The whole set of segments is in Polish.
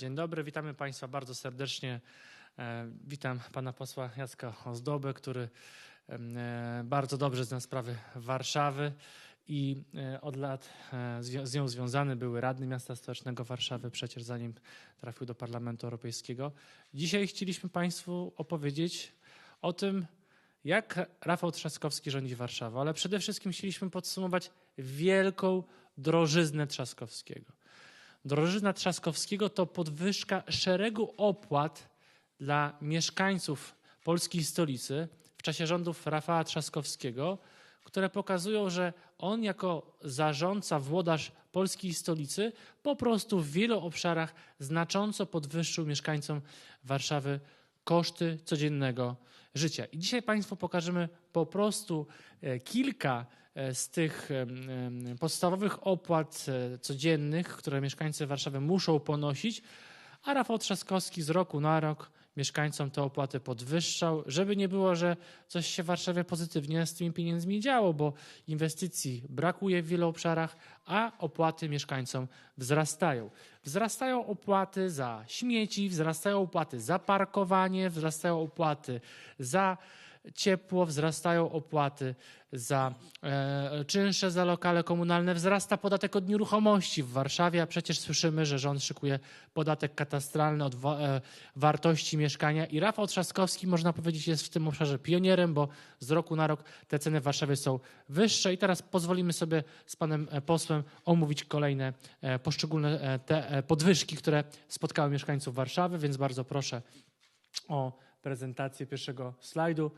Dzień dobry, witamy Państwa bardzo serdecznie. E, Witam Pana posła Jacka Ozdobę, który e, bardzo dobrze zna sprawy Warszawy i e, od lat z nią związany były radny miasta stołecznego Warszawy, przecież zanim trafił do Parlamentu Europejskiego. Dzisiaj chcieliśmy Państwu opowiedzieć o tym, jak Rafał Trzaskowski rządzi Warszawą, ale przede wszystkim chcieliśmy podsumować wielką drożyznę Trzaskowskiego. Drożyzna Trzaskowskiego to podwyżka szeregu opłat dla mieszkańców polskiej stolicy w czasie rządów Rafała Trzaskowskiego, które pokazują, że on jako zarządca, włodarz polskiej stolicy po prostu w wielu obszarach znacząco podwyższył mieszkańcom Warszawy koszty codziennego życia. I dzisiaj Państwu pokażemy po prostu e, kilka e, z tych podstawowych opłat e, codziennych, które mieszkańcy Warszawy muszą ponosić, a Rafał Trzaskowski z roku na rok mieszkańcom te opłaty podwyższał, żeby nie było, że coś się w Warszawie pozytywnie z tymi pieniędzmi działo, bo inwestycji brakuje w wielu obszarach, a opłaty mieszkańcom wzrastają. Wzrastają opłaty za śmieci, wzrastają opłaty za parkowanie, wzrastają opłaty za ciepło, wzrastają opłaty za e, czynsze za lokale komunalne, wzrasta podatek od nieruchomości w Warszawie, a przecież słyszymy, że rząd szykuje podatek katastralny od wa- e, wartości mieszkania. I Rafał Trzaskowski, można powiedzieć, jest w tym obszarze pionierem, bo z roku na rok te ceny w Warszawie są wyższe. I teraz pozwolimy sobie z panem e, posłem omówić kolejne e, poszczególne e, te e, podwyżki, które spotkały mieszkańców Warszawy, więc bardzo proszę o prezentację pierwszego slajdu.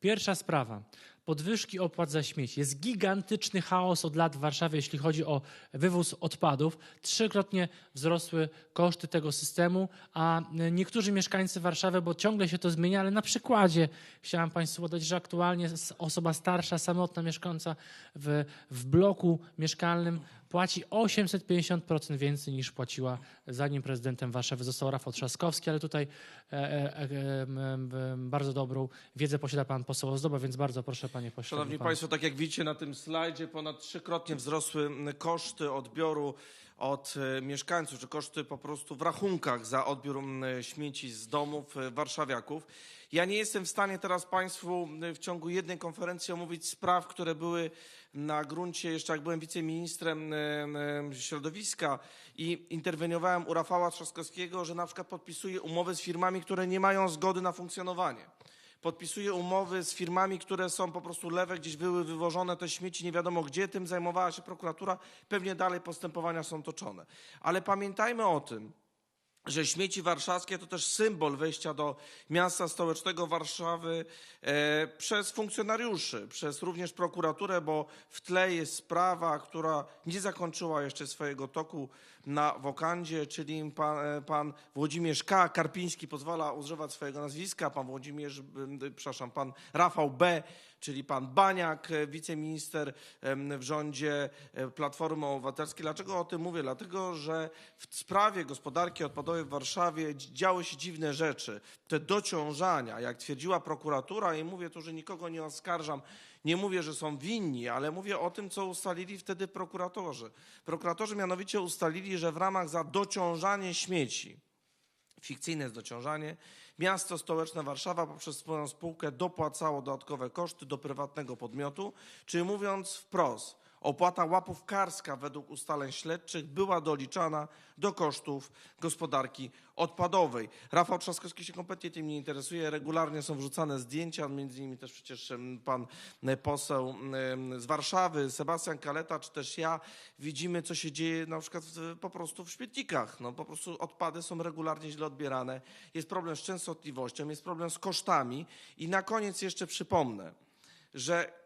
Pierwsza sprawa. Podwyżki opłat za śmieci. Jest gigantyczny chaos od lat w Warszawie, jeśli chodzi o wywóz odpadów. Trzykrotnie wzrosły koszty tego systemu, a niektórzy mieszkańcy Warszawy, bo ciągle się to zmienia, ale na przykładzie chciałam Państwu podać, że aktualnie osoba starsza, samotna mieszkająca w, w bloku mieszkalnym płaci 850% więcej niż płaciła zanim prezydentem Warszawy został Rafał Trzaskowski, ale tutaj e, e, e, em, bardzo dobrą wiedzę posiada pan poseł Ozdoba, więc bardzo proszę panie pośle. Szanowni pan- Państwo, tak jak widzicie na tym slajdzie, ponad trzykrotnie wzrosły koszty odbioru od e, mieszkańców, czy koszty po prostu w rachunkach za odbiór śmieci z domów e, warszawiaków. Ja nie jestem w stanie teraz Państwu m, w ciągu jednej konferencji omówić spraw, które były na gruncie, jeszcze jak byłem wiceministrem em, em, środowiska i interweniowałem u Rafała Trzaskowskiego, że na przykład podpisuje umowy z firmami, które nie mają zgody na funkcjonowanie podpisuje umowy z firmami, które są po prostu lewe, gdzieś były wywożone te śmieci, nie wiadomo gdzie, tym zajmowała się prokuratura, pewnie dalej postępowania są toczone. Ale pamiętajmy o tym, że śmieci warszawskie to też symbol wejścia do miasta stołecznego Warszawy e, przez funkcjonariuszy, przez również prokuraturę, bo w tle jest sprawa, która nie zakończyła jeszcze swojego toku na wokandzie, czyli pan, e, pan Włodzimierz K. Karpiński pozwala używać swojego nazwiska, pan Włodzimierz, przepraszam, pan Rafał B., czyli pan Baniak, e, wiceminister em, w rządzie e, Platformy Obywatelskiej. Dlaczego o tym mówię? Dlatego, że w sprawie gospodarki odpadowej w Warszawie dzi- działy się dziwne rzeczy. Te dociążania, jak twierdziła prokuratura, i mówię tu, że nikogo nie oskarżam, nie mówię, że są winni, ale mówię o tym, co ustalili wtedy prokuratorzy. Prokuratorzy mianowicie ustalili, że w ramach za dociążanie śmieci, fikcyjne dociążanie, miasto stołeczne Warszawa poprzez swoją spółkę dopłacało dodatkowe koszty do prywatnego podmiotu, czyli mówiąc wprost, opłata łapówkarska według ustaleń śledczych była doliczana do kosztów gospodarki odpadowej. Rafał Trzaskowski się kompletnie tym nie interesuje, regularnie są wrzucane zdjęcia, między innymi też przecież pan e, poseł z Warszawy, Sebastian Kaleta, czy też ja, widzimy co się dzieje na przykład w, po prostu w śmietnikach. No, po prostu odpady są regularnie źle odbierane, jest problem z częstotliwością, jest problem z kosztami i na koniec jeszcze przypomnę, że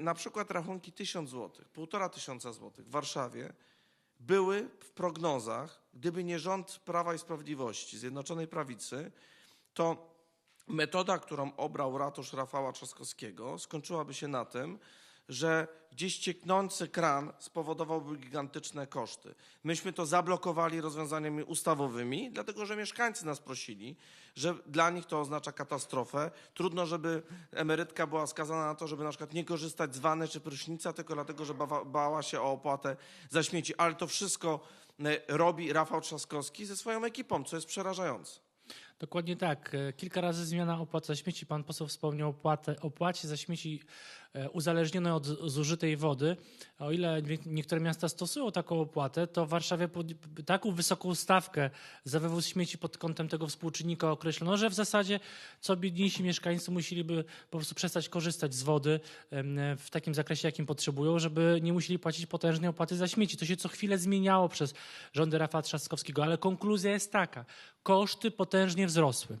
na przykład rachunki 1000 zł, 1,5 tysiąca złotych w Warszawie były w prognozach, gdyby nie rząd Prawa i Sprawiedliwości, Zjednoczonej Prawicy, to metoda, którą obrał ratusz Rafała Trzaskowskiego, skończyłaby się na tym, że gdzieś cieknący kran spowodowałby gigantyczne koszty. Myśmy to zablokowali rozwiązaniami ustawowymi, dlatego że mieszkańcy nas prosili, że dla nich to oznacza katastrofę. Trudno, żeby emerytka była skazana na to, żeby na przykład nie korzystać z wanny czy prysznica, tylko dlatego, że bała się o opłatę za śmieci. Ale to wszystko e, robi Rafał Trzaskowski ze swoją ekipą, co jest przerażające. Dokładnie tak. E, Kilka razy zmiana opłat za śmieci. Pan poseł wspomniał opłatę, opłacie za śmieci e, uzależnionej od zużytej wody. O ile nie- niektóre miasta stosują taką opłatę, to w Warszawie taką wysoką stawkę za wywóz śmieci pod kątem tego współczynnika określono, że w zasadzie co biedniejsi mieszkańcy musieliby po prostu przestać korzystać z wody w takim zakresie, jakim potrzebują, żeby nie musieli płacić potężnej opłaty za śmieci. To się co chwilę zmieniało przez rządy Rafała Trzaskowskiego, ale konkluzja jest taka. Koszty potężnie wzrosły.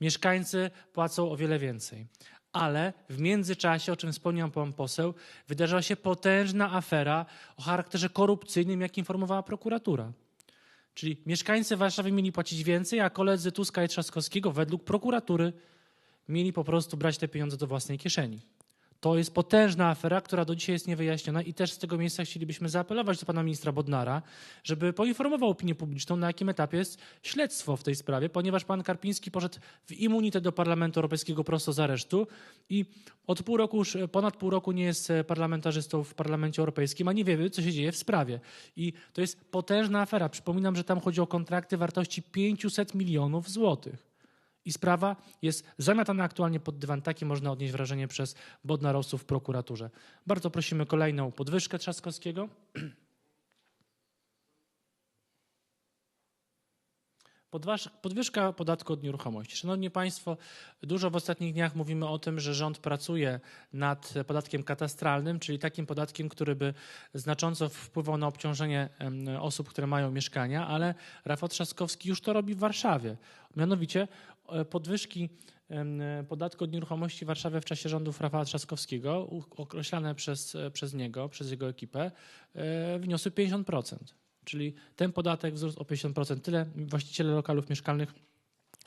Mieszkańcy płacą o wiele więcej. Ale w międzyczasie, o czym wspomniał pan poseł, wydarzyła się potężna afera o charakterze korupcyjnym, jak informowała prokuratura. Czyli mieszkańcy Warszawy mieli płacić więcej, a koledzy Tuska i Trzaskowskiego według prokuratury mieli po prostu brać te pieniądze do własnej kieszeni. To jest potężna afera, która do dzisiaj jest niewyjaśniona i też z tego miejsca chcielibyśmy zaapelować do pana ministra Bodnara, żeby poinformował opinię publiczną, na jakim etapie jest śledztwo w tej sprawie, ponieważ pan Karpiński poszedł w immunitet do Parlamentu Europejskiego prosto z aresztu i od pół roku, już ponad pół roku nie jest parlamentarzystą w Parlamencie Europejskim, a nie wiemy, co się dzieje w sprawie. I to jest potężna afera. Przypominam, że tam chodzi o kontrakty wartości 500 milionów złotych. I sprawa jest zamiatana aktualnie pod dywan. Takie można odnieść wrażenie przez bodnarowców w prokuraturze. Bardzo prosimy kolejną podwyżkę Trzaskowskiego. Podwyżka podatku od nieruchomości. Szanowni Państwo, dużo w ostatnich dniach mówimy o tym, że rząd pracuje nad podatkiem katastralnym, czyli takim podatkiem, który by znacząco wpływał na obciążenie osób, które mają mieszkania, ale Rafał Trzaskowski już to robi w Warszawie. Mianowicie podwyżki em, podatku od nieruchomości w Warszawie w czasie rządów Rafała Trzaskowskiego, określane przez, e, przez niego, przez jego ekipę, e, wyniosły 50%. Czyli ten podatek wzrósł o 50%. Tyle właściciele lokalów mieszkalnych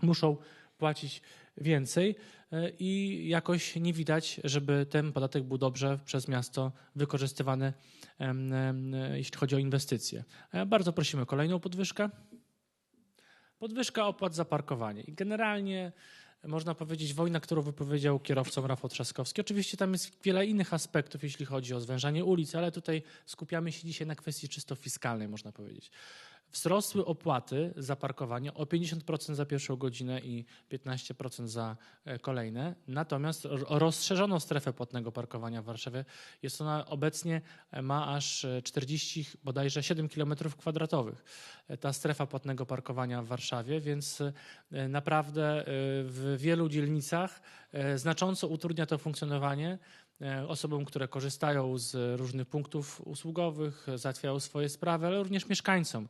muszą płacić więcej e, i jakoś nie widać, żeby ten podatek był dobrze przez miasto wykorzystywany, jeśli chodzi o inwestycje. E, Bardzo prosimy o kolejną podwyżkę. Podwyżka opłat za parkowanie. I generalnie można powiedzieć wojna, którą wypowiedział kierowcom Rafał Trzaskowski. Oczywiście tam jest wiele innych aspektów, jeśli chodzi o zwężanie ulic, ale tutaj skupiamy się dzisiaj na kwestii czysto fiskalnej, można powiedzieć. Wzrosły opłaty za parkowanie o 50% za pierwszą godzinę i 15% za e, kolejne. Natomiast ro- rozszerzono strefę płatnego parkowania w Warszawie. Jest ona obecnie, e, ma aż e, 40 bodajże 7 km kwadratowych. E, Ta strefa płatnego parkowania w Warszawie, więc e, naprawdę e, w wielu dzielnicach e, znacząco utrudnia to funkcjonowanie e, osobom, które korzystają z różnych punktów usługowych, e, załatwiają swoje sprawy, ale również mieszkańcom.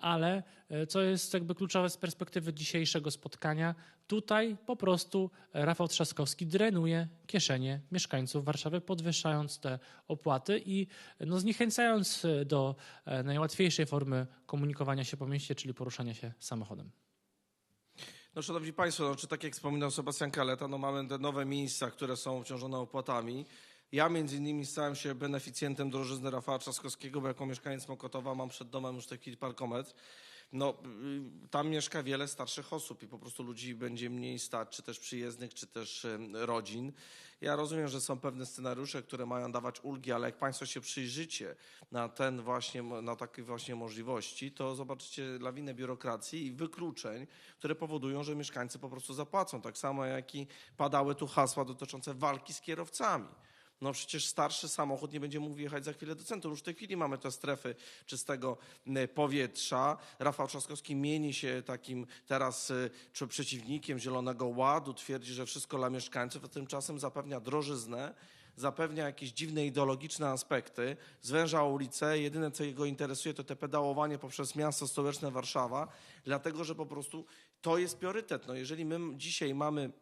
Ale e, co jest jakby kluczowe z perspektywy dzisiejszego spotkania, tutaj po prostu Rafał Trzaskowski drenuje kieszenie mieszkańców Warszawy, podwyższając te opłaty i no, zniechęcając e, do e, najłatwiejszej formy komunikowania się po mieście, czyli poruszania się samochodem. No, szanowni Państwo, no, czy tak jak wspominał Sebastian Kaleta, no, mamy te nowe miejsca, które są obciążone opłatami. Ja między innymi stałem się beneficjentem drożyzny Rafała Trzaskowskiego, bo jako mieszkaniec Mokotowa mam przed domem już chwili parkometr. No, y, tam mieszka wiele starszych osób i po prostu ludzi będzie mniej stać, czy też przyjezdnych, czy też y, rodzin. Ja rozumiem, że są pewne scenariusze, które mają dawać ulgi, ale jak Państwo się przyjrzycie na ten właśnie, na takie właśnie możliwości, to zobaczycie lawinę biurokracji i wykluczeń, które powodują, że mieszkańcy po prostu zapłacą. Tak samo jak i padały tu hasła dotyczące walki z kierowcami. No przecież starszy samochód nie będzie mógł jechać za chwilę do centrum. Już w tej chwili mamy te strefy czystego y, powietrza. Rafał Trzaskowski mieni się takim teraz czy przeciwnikiem Zielonego Ładu. Twierdzi, że wszystko dla mieszkańców, a tymczasem zapewnia drożyznę, zapewnia jakieś dziwne ideologiczne aspekty, zwęża ulice. Jedyne, co jego interesuje, to te pedałowanie poprzez miasto stołeczne Warszawa, dlatego że po prostu to jest priorytet. No jeżeli my dzisiaj mamy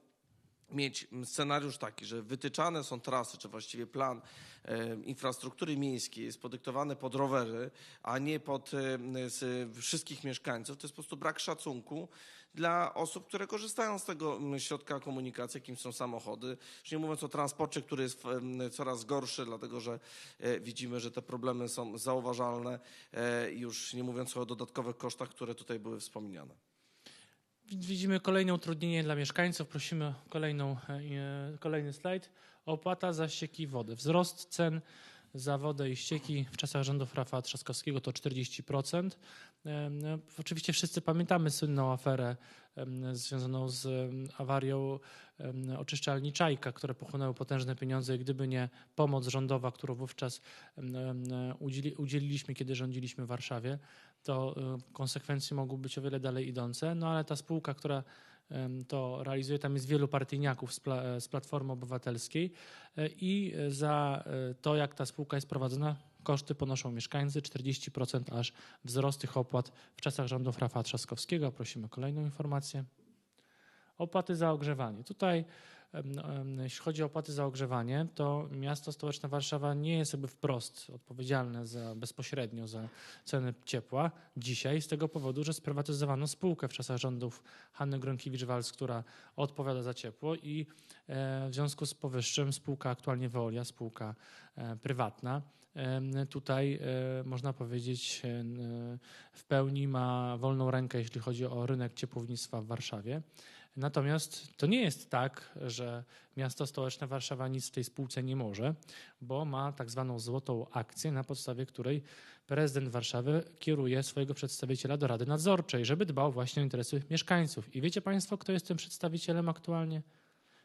mieć scenariusz taki, że wytyczane są trasy, czy właściwie plan e, infrastruktury miejskiej jest podyktowany pod rowery, a nie pod e, z wszystkich mieszkańców, to jest po prostu brak szacunku dla osób, które korzystają z tego m, środka komunikacji, jakim są samochody. Już nie mówiąc o transporcie, który jest coraz gorszy, dlatego że e, widzimy, że te problemy są zauważalne, już nie mówiąc o dodatkowych kosztach, które tutaj były wspomniane. Widzimy kolejne utrudnienie dla mieszkańców. Prosimy kolejną, e, kolejny slajd. Opłata za ścieki i wodę. Wzrost cen za wodę i ścieki w czasach rządów Rafała Trzaskowskiego to 40%. Em, no, Oczywiście wszyscy pamiętamy słynną aferę związaną z awarią oczyszczalni Czajka, które pochłonęły potężne pieniądze i gdyby nie pomoc rządowa, którą wówczas udzieliliśmy, kiedy rządziliśmy w Warszawie, to konsekwencje mogły być o wiele dalej idące. No ale ta spółka, która to realizuje, tam jest wielu partyjniaków z, pla, z Platformy Obywatelskiej e, i za e, to, jak ta spółka jest prowadzona, koszty ponoszą mieszkańcy, 40% aż wzrost tych opłat w czasach rządów Rafała Trzaskowskiego. Prosimy kolejną informację. Opłaty za ogrzewanie. Tutaj, jeśli chodzi o opłaty za ogrzewanie, to miasto stołeczne Warszawa nie jest jakby wprost odpowiedzialne za, bezpośrednio za ceny ciepła dzisiaj, z tego powodu, że sprywatyzowano spółkę w czasach rządów Hanny Gronkiewicz-Walc, która odpowiada za ciepło i e, w związku z powyższym spółka aktualnie Veolia, spółka e, prywatna, tutaj e, można powiedzieć w pełni ma wolną rękę, jeśli chodzi o rynek ciepłownictwa w Warszawie. Natomiast to nie jest tak, że miasto stołeczne Warszawa nic w tej spółce nie może, bo ma tak zwaną złotą akcję, na podstawie której prezydent Warszawy kieruje swojego przedstawiciela do Rady Nadzorczej, żeby dbał właśnie o interesy mieszkańców. I wiecie Państwo, kto jest tym przedstawicielem aktualnie?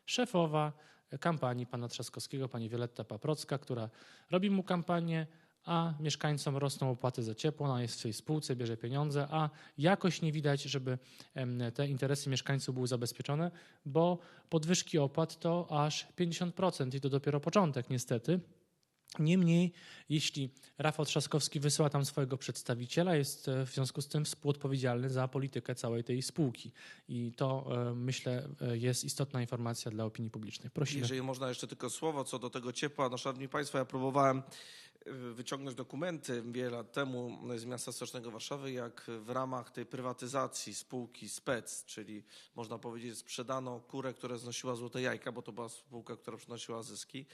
Szefowa kampanii pana Trzaskowskiego, pani Wioletta Paprocka, która robi mu kampanię, a mieszkańcom rosną opłaty za ciepło, ona jest w tej spółce, bierze pieniądze, a jakoś nie widać, żeby te interesy mieszkańców były zabezpieczone, bo podwyżki opłat to aż 50% i to dopiero początek niestety. Niemniej, jeśli Rafał Trzaskowski wysyła tam swojego przedstawiciela, jest e, w związku z tym współodpowiedzialny za politykę całej tej spółki. I to e, myślę e, jest istotna informacja dla opinii publicznej. Prosimy. Jeżeli można jeszcze tylko słowo co do tego ciepła. No, szanowni państwo, ja próbowałem wyciągnąć dokumenty wiele lat temu z miasta stołecznego Warszawy, jak w ramach tej prywatyzacji spółki SPEC, czyli można powiedzieć sprzedano kurę, która znosiła złote jajka, bo to była spółka, która przynosiła zyski.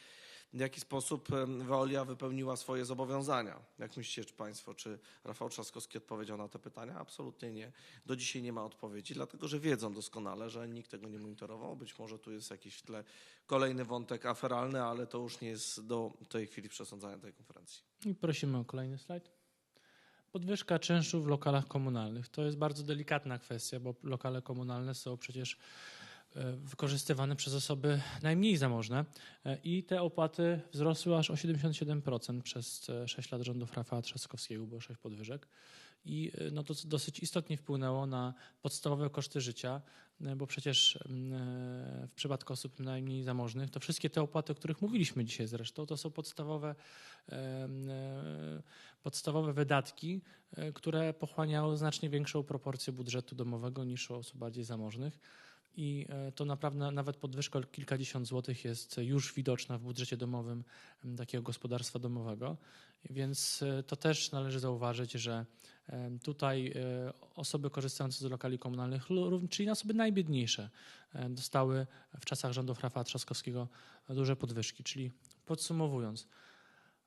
W jaki sposób Veolia wypełniła swoje zobowiązania? Jak myślicie czy państwo, czy Rafał Trzaskowski odpowiedział na te pytania? Absolutnie nie. Do dzisiaj nie ma odpowiedzi, dlatego że wiedzą doskonale, że nikt tego nie monitorował. Być może tu jest jakiś w tle kolejny wątek aferalny, ale to już nie jest do tej chwili przesądzania tej konferencji. I prosimy o kolejny slajd. Podwyżka czynszu w lokalach komunalnych. To jest bardzo delikatna kwestia, bo lokale komunalne są przecież wykorzystywane przez osoby najmniej zamożne e, i te opłaty wzrosły aż o 77% przez e, 6 lat rządów Rafała Trzaskowskiego, było 6 podwyżek. I e, no to dosyć istotnie wpłynęło na podstawowe koszty życia, e, bo przecież e, w przypadku osób najmniej zamożnych to wszystkie te opłaty, o których mówiliśmy dzisiaj zresztą, to są podstawowe e, podstawowe wydatki, e, które pochłaniały znacznie większą proporcję budżetu domowego niż u osób bardziej zamożnych. I e, to naprawdę nawet podwyżka kilkadziesiąt złotych jest już widoczna w budżecie domowym takiego gospodarstwa domowego. Więc e, to też należy zauważyć, że em, tutaj e, osoby korzystające z lokali komunalnych, czyli osoby najbiedniejsze, e, dostały w czasach rządów Rafała Trzaskowskiego duże podwyżki. Czyli podsumowując,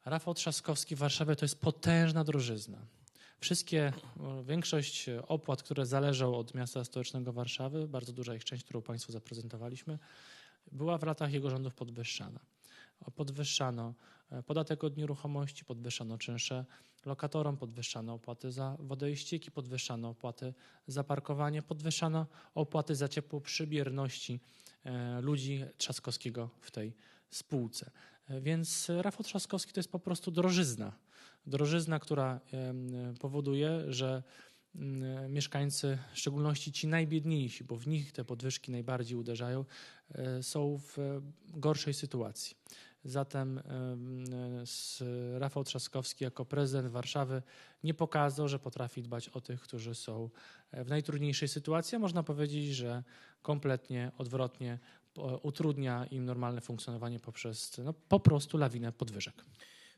Rafał Trzaskowski w Warszawie to jest potężna drożyzna. Wszystkie, o, większość e, opłat, które zależą od miasta stołecznego Warszawy, bardzo duża ich część, którą Państwu zaprezentowaliśmy, była w latach jego rządów podwyższana. Podwyższano e, podatek od nieruchomości, podwyższano czynsze lokatorom, podwyższano opłaty za wodę i ścieki, podwyższano opłaty za parkowanie, podwyższano opłaty za ciepło przy bierności e, ludzi Trzaskowskiego w tej spółce. Więc Rafał Trzaskowski to jest po prostu drożyzna. Drożyzna, która powoduje, że mm, mieszkańcy, w szczególności ci najbiedniejsi, bo w nich te podwyżki najbardziej uderzają, e, są w e, gorszej sytuacji. Zatem Rafał Trzaskowski jako prezydent Warszawy nie pokazał, że potrafi dbać o tych, którzy są e, w najtrudniejszej sytuacji, można powiedzieć, że kompletnie odwrotnie utrudnia im normalne funkcjonowanie poprzez no, po prostu lawinę podwyżek.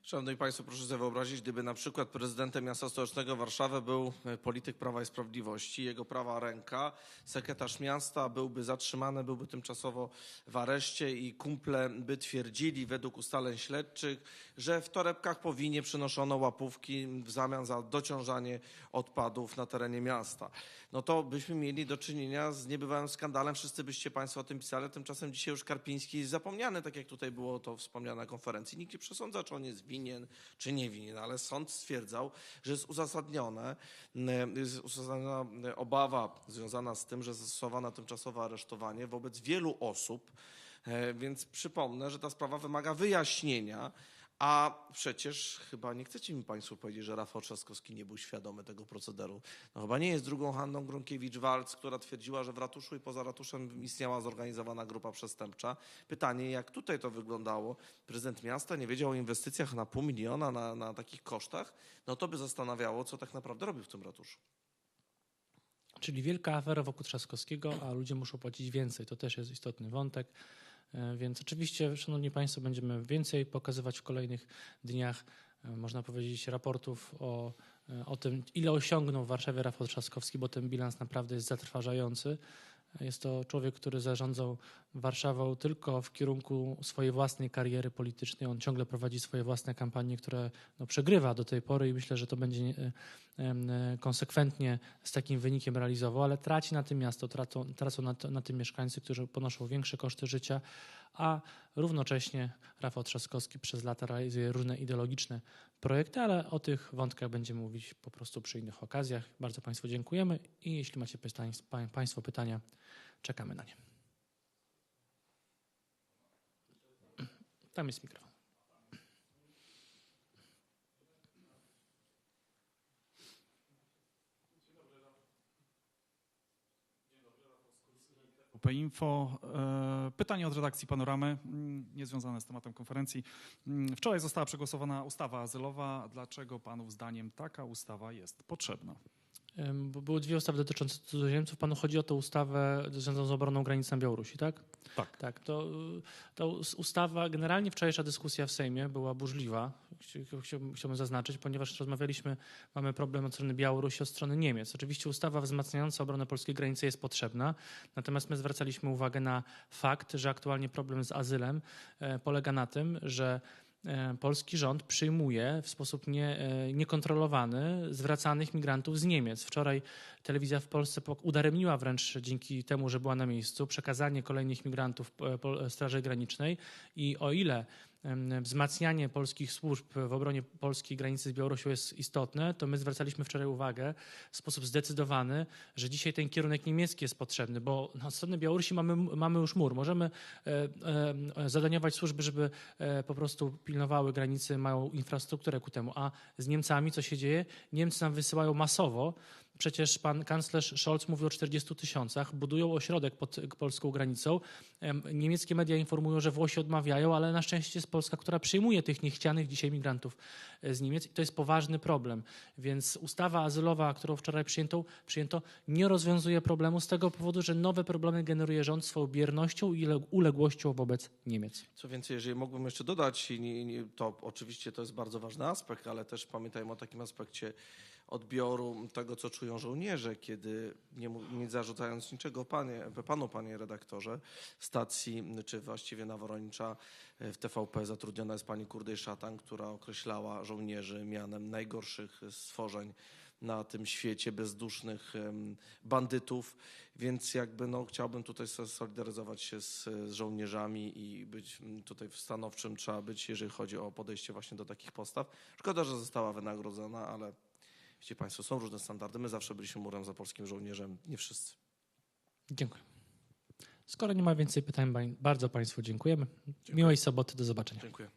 Szanowni Państwo, proszę sobie wyobrazić, gdyby na przykład prezydentem miasta stołecznego Warszawy był e, polityk Prawa i Sprawiedliwości, jego prawa ręka, sekretarz miasta byłby zatrzymany, byłby tymczasowo w areszcie i kumple by twierdzili według ustaleń śledczych, że w torebkach po winie przynoszono łapówki w zamian za dociążanie odpadów na terenie miasta. No to byśmy mieli do czynienia z niebywałym skandalem, wszyscy byście Państwo o tym pisali, tymczasem dzisiaj już Karpiński jest zapomniany, tak jak tutaj było to wspomniane na konferencji. Nikt nie przesądza, czy on jest winien czy nie winien, ale sąd stwierdzał, że jest uzasadnione, m, jest uzasadniona m, obawa związana z tym, że zastosowano tymczasowe aresztowanie wobec wielu osób, E, Więc przypomnę, że ta sprawa wymaga wyjaśnienia, a przecież chyba nie chcecie mi Państwo powiedzieć, że Rafał Trzaskowski nie był świadomy tego procederu. No chyba nie jest drugą Hanną Gronkiewicz-Walc, która twierdziła, że w ratuszu i poza ratuszem istniała zorganizowana grupa przestępcza. Pytanie, jak tutaj to wyglądało? Prezydent miasta nie wiedział o inwestycjach na pół miliona, na, na takich kosztach? No to by zastanawiało, co tak naprawdę robił w tym ratuszu. Czyli wielka afera wokół Trzaskowskiego, a ludzie muszą płacić więcej. To też jest istotny wątek. E, Więc oczywiście, Szanowni Państwo, będziemy więcej pokazywać w kolejnych dniach, e, można powiedzieć, raportów o, e, o tym, ile osiągnął w Warszawie Rafał Trzaskowski, bo ten bilans naprawdę jest zatrważający. Jest to człowiek, który zarządzał Warszawą tylko w kierunku swojej własnej kariery politycznej. On ciągle prowadzi swoje własne kampanie, które no, przegrywa do tej pory i myślę, że to będzie e, e, konsekwentnie z takim wynikiem realizował, ale traci na tym miasto, tracą, tracą na, na tym mieszkańcy, którzy ponoszą większe koszty życia, a równocześnie Rafał Trzaskowski przez lata realizuje różne ideologiczne projekty, ale o tych wątkach będziemy mówić po prostu przy innych okazjach. Bardzo Państwu dziękujemy i jeśli macie Państwo pytania, czekamy na nie. Tam jest mikrofon. Info. E, Pytanie od redakcji Panoramy, mm, niezwiązane z tematem konferencji. Mm, Wczoraj została przegłosowana ustawa azylowa. Dlaczego Panów zdaniem taka ustawa jest potrzebna? Bo były dwie ustawy dotyczące cudzoziemców. Panu chodzi o tę ustawę związaną z obroną granic na Białorusi, tak? Tak. Tak, to, y, to us- ustawa, generalnie wczorajsza dyskusja w Sejmie była burzliwa, chci- chciałbym, chciałbym zaznaczyć, ponieważ rozmawialiśmy, mamy problem od strony Białorusi, od strony Niemiec. Oczywiście ustawa wzmacniająca obronę polskiej granicy jest potrzebna, natomiast my zwracaliśmy uwagę na fakt, że aktualnie problem z azylem e, polega na tym, że polski rząd przyjmuje w sposób nie, e, niekontrolowany zwracanych migrantów z Niemiec. Wczoraj telewizja w Polsce udaremniła wręcz dzięki temu, że była na miejscu, przekazanie kolejnych migrantów e, Straży Granicznej i o ile wzmacnianie polskich służb w obronie polskiej granicy z Białorusią jest istotne, to my zwracaliśmy wczoraj uwagę w sposób zdecydowany, że dzisiaj ten kierunek niemiecki jest potrzebny, bo na strony Białorusi mamy, mamy już mur. Możemy e, e, zadaniować służby, żeby e, po prostu pilnowały granicy, mają infrastrukturę ku temu. A z Niemcami co się dzieje? Niemcy nam wysyłają masowo. Przecież pan kanclerz Scholz mówił o 40 tysiącach, budują ośrodek pod polską granicą. Em, Niemieckie media informują, że Włosi odmawiają, ale na szczęście jest Polska, która przyjmuje tych niechcianych dzisiaj migrantów e, z Niemiec i to jest poważny problem. Więc ustawa azylowa, którą wczoraj przyjęto, przyjęto nie rozwiązuje problemu z tego powodu, że nowe problemy generuje rząd swoją biernością i uległością wobec Niemiec. Co więcej, jeżeli mógłbym jeszcze dodać, to oczywiście to jest bardzo ważny aspekt, ale też pamiętajmy o takim aspekcie odbioru tego, co czują żołnierze, kiedy nie, nie zarzucając niczego panie, panu, panie redaktorze, stacji, czy właściwie Naworonicza w TVP zatrudniona jest pani Kurdej Szatan, która określała żołnierzy mianem najgorszych stworzeń na tym świecie bezdusznych bandytów, więc jakby no, chciałbym tutaj solidaryzować się z, z żołnierzami i być tutaj stanowczym trzeba być, jeżeli chodzi o podejście właśnie do takich postaw. Szkoda, że została wynagrodzona, ale wiecie Państwo, są różne standardy. My zawsze byliśmy murem za polskim żołnierzem, nie wszyscy. Dziękuję. Skoro nie ma więcej pytań, bardzo Państwu dziękujemy. Miłej soboty, do zobaczenia. Dziękuję.